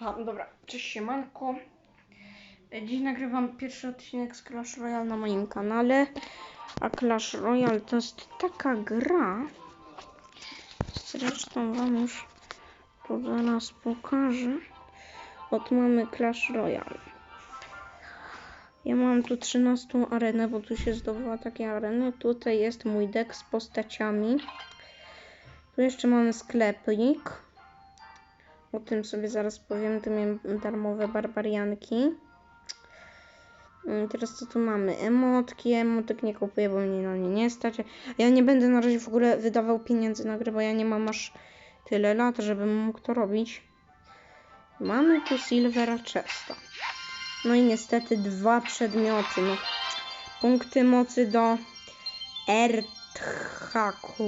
A, dobra, cześć siemanko. Dziś nagrywam pierwszy odcinek z Clash Royale na moim kanale. A Clash Royale to jest taka gra. Zresztą wam już to zaraz pokażę. Od mamy Clash Royale. Ja mam tu 13 arenę, bo tu się zdobyła takie areny. Tutaj jest mój deck z postaciami. Tu jeszcze mamy sklepik. O tym sobie zaraz powiem. Tu miałem darmowe barbarianki. Mm, Teraz co tu mamy? Emotki. Emotek nie kupuję, bo mnie na nie nie stać. Ja nie będę na razie w ogóle wydawał pieniędzy na grę, bo ja nie mam aż tyle lat, żebym mógł to robić. Mamy tu Silvera Chesta. No i niestety dwa przedmioty. No. Punkty mocy do Erthaku.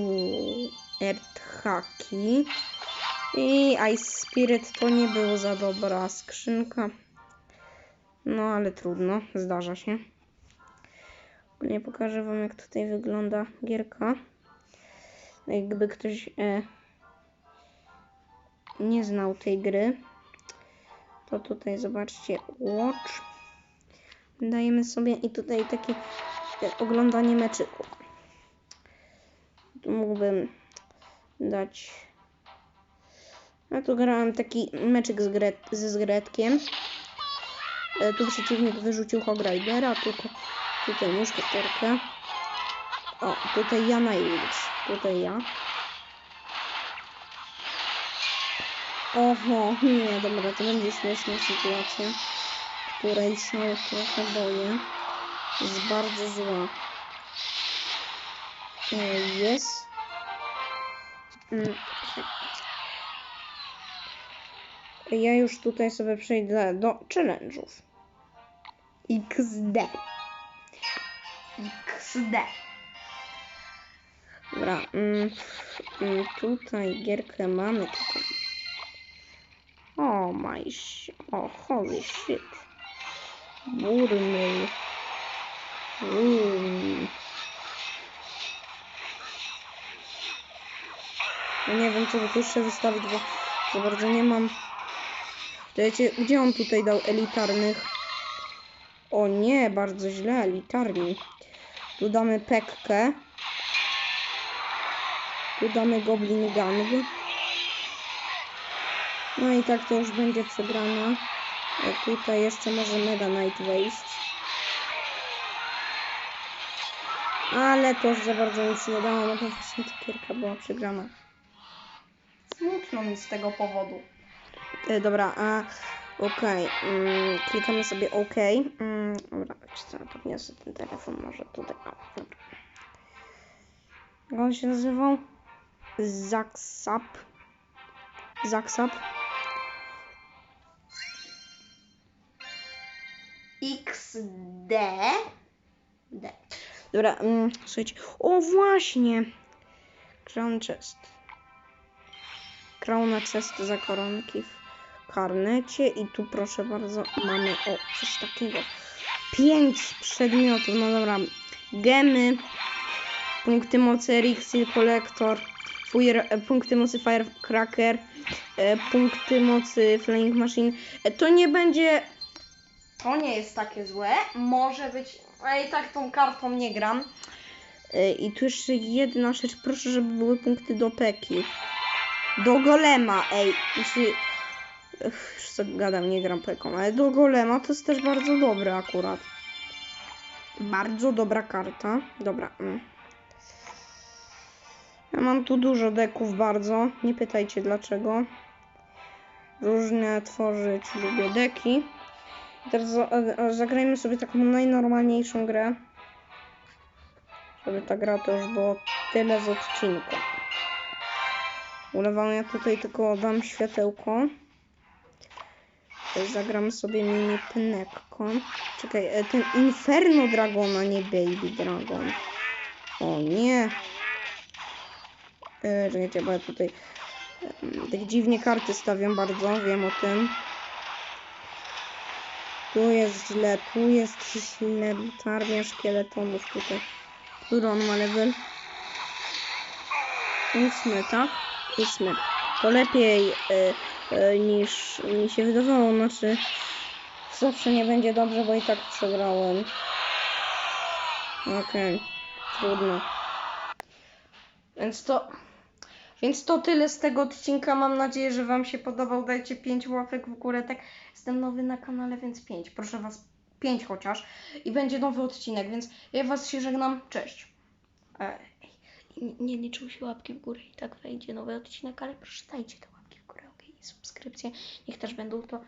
Erthaki. I Ice Spirit to nie było za dobra skrzynka. No ale trudno, zdarza się. Nie pokażę wam jak tutaj wygląda gierka. Jakby ktoś e, nie znał tej gry, to tutaj zobaczcie Watch. Dajemy sobie i tutaj takie e, oglądanie meczyków. Tu mógłbym dać ja tu grałem taki meczyk z Gret ze Zgretkiem. E, tu przeciwnik wyrzucił Hogridera, tylko tutaj muszkieterkę. O, tutaj ja najlepszy. Tutaj ja. Oho, nie, dobra, to będzie śmieszna sytuacja, której się trochę boję. Jest bardzo zła. E, Jest. Ja już tutaj sobie przejdę do challenge'ów. XD. XD. Dobra, mm, mm, tutaj gierkę mamy tylko. O my holy shit. Burmy. Mm. Nie wiem, co tu jeszcze wystawić, bo za bardzo nie mam Wiecie, gdzie on tutaj dał elitarnych? O nie, bardzo źle, elitarni. Tu damy Pekkę. Tu damy Goblin Gang. No i tak to już będzie przegrana. A tutaj jeszcze może Mega Knight wejść. Ale to już za bardzo nic nie dało, no to właśnie ta gierka była przegrana. Smutno mi z tego powodu. E, dobra, a okej, mm, klikamy sobie OK. Mm, dobra, wiecie co, podniosę ten telefon może tutaj. O, dobra. Jak on się nazywał? Zaksap. Zaksap. XD. D. Dobra, mm, słuchajcie. O, właśnie. Crown Chest. Crown Chest za koronki karnecie. I tu proszę bardzo mamy o coś takiego. Pięć przedmiotów. No dobra. Gemy. Punkty mocy Elixir Collector. Fire, e, punkty mocy Firecracker. E, punkty mocy Flying Machine. E, to nie będzie... To nie jest takie złe. Może być... A i tak tą kartą nie gram. I tu jeszcze jedna rzecz. Proszę, żeby były punkty do Peki. Do golema, ej. Ech, już co gadam, nie gram peką, ale do golema to jest też bardzo dobre akurat. Bardzo dobra karta. Dobra. Mm. Ja mam tu dużo deków bardzo. Nie pytajcie dlaczego. Różne tworzyć lubię deki. Teraz za- a- zagrajmy sobie taką najnormalniejszą grę. Żeby ta gra to już było tyle z odcinku. Ulewam ja tutaj tylko dam światełko. Zagram sobie mini pnekko. Czekaj, e, ten Inferno Dragona, nie Baby Dragon. O nie. E, czekajcie, bo ja tutaj tak dziwnie karty stawiam bardzo, wiem o tym. Tu jest źle, tu jest źle. Ta armia szkieletonów tutaj. Który on ma level? Ósmy, tak? Ósmy. To lepiej y, y, niż mi się wydawało. Znaczy, zawsze nie będzie dobrze, bo i tak przegrałem. Okej, trudno. Więc to, więc to tyle z tego odcinka. Mam nadzieję, że Wam się podobał. Dajcie 5 łapek w górę. Tak, jestem nowy na kanale, więc 5. Proszę Was, 5 chociaż. I będzie nowy odcinek, więc ja Was się żegnam. Cześć. Nie, liczą się łapki w górę i tak wejdzie nowy odcinek, ale proszę dajcie te łapki w górę, okej? i Subskrypcje. Niech też będą to